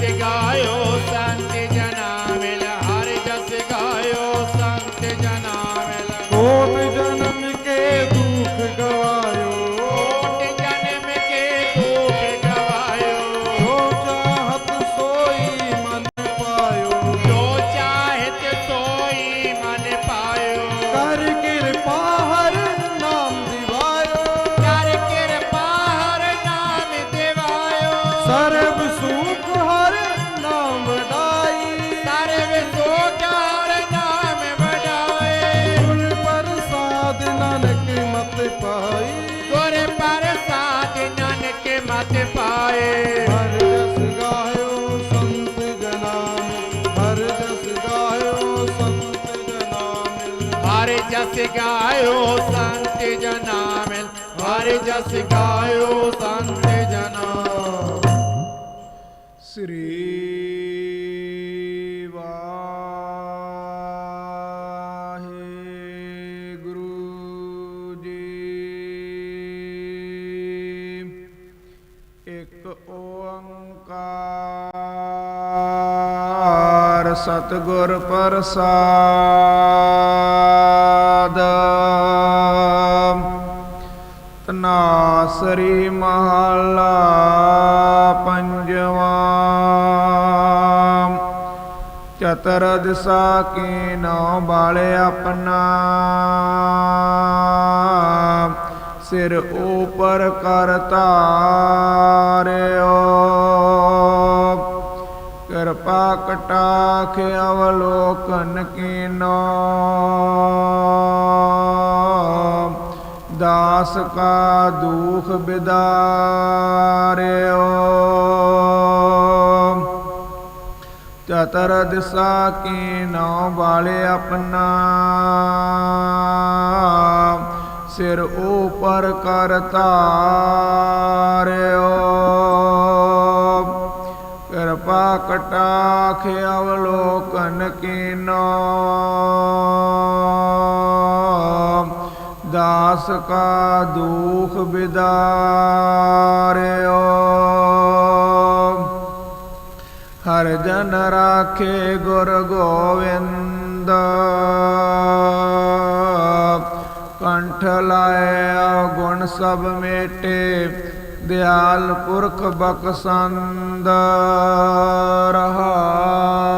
ਜਸ ਪਾਏ ਹਰ ਜਸ ਗਾਇਓ ਸੰਤ ਜਨਾਮ ਹਰ ਜਸ ਗਾਇਓ ਸੰਤ ਜਨਾਮ ਹਰ ਜਸ ਗਾਇਓ ਸੰਤ ਜਨਾ ਮਿਲ ਹਰ ਜਸ ਗਾਇਓ ਸੰਤ ਜਨਾ ਸ੍ਰੀ ਸਤਿਗੁਰ ਪ੍ਰਸਾਦ। ਤਨਾਸਰੀ ਮਹਲਾ ਪੰਜਵਾ। ਚਤਰ ਦਿਸਾ ਕੀ ਨਉ ਬਾਲੇ ਆਪਣਾ। ਸਿਰ ਉਪਰ ਕਰ ਧਾਰਿਓ। ਕਿਰਪਾ ਕਟਾਖ ਅਵਲੋਕਨ ਕੀਨੋ। ਦਾਸ ਕਾ ਦੁਖ ਬਿਦਾਰਿਓ। ਚਤਰ ਦਿਸਾ ਕੀ ਨਉ ਵਾਲੇ ਆਪਣਾ। ਸਿਰ ਉਪਰ ਕਰ ਧਾਰਿਓ। ਦਾਸ ਕਾ ਦੁਖ ਬਿਦਾਰਿਓ। ਹਰ ਜਨ ਰਾਖੇ ਗੁਰ ਗੋਵਿੰਦ। ਕੰਠ ਲਾਏ ਗੁਣ ਸਭ ਮੇਟੇ, ਦਿਆਲ ਪੁਰਖ ਬਖਸੰਦ। ਰਹਾਉ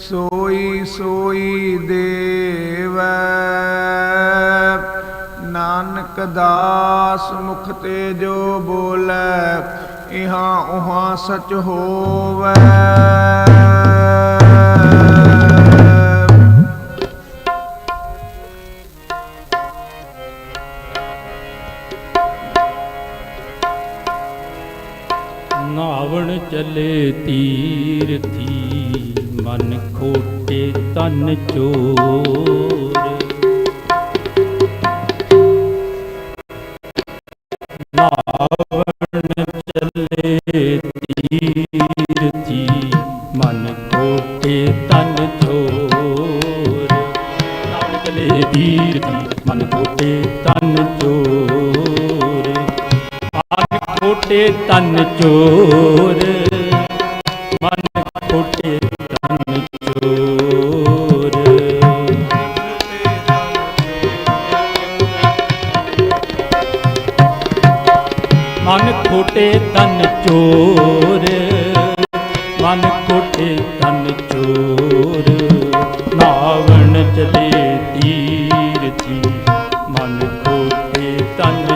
ਸੋਈ ਸੋਈ ਦੇਵੈ। ਨਾਨਕ ਦਾਸ ਮੁਖ ਤੇ ਜੋ ਬੋਲੇ, ਇਹਾਂ ਉਹਾਂ ਸਚ ਹੋਵੈ। ਨਾਵਣ ਚੱਲੇ ਤੀਰਥੀ ਮਨ ਖੋਟੇ ਤਨ ਚੋਰ। ਨਾਵਣ ਚੱਲੇ ਤੀਰਥੀ, ਮਨ ਖੋਟੇ ਤਨ ਚੋਰ। ਨਾਵਣ ਚੱਲੇ ਤੀਰਥੀ, ਮਨ ਖੋਟੇ ਤਨ ਚੋਰ। ਮਨ ਖੋਟੇ ਤਨ ਚੋਰ। ਮਨ ਖੋਟੇ ਤਨ ਚੋਰ। ਮਨ ਖੋਟੇ ਤਨ ਚੋਰ। ਨਾਵਣ ਚਲੇ ਤੀਰਥੀ ਮਨ ਖੋਟੇ ਤਨ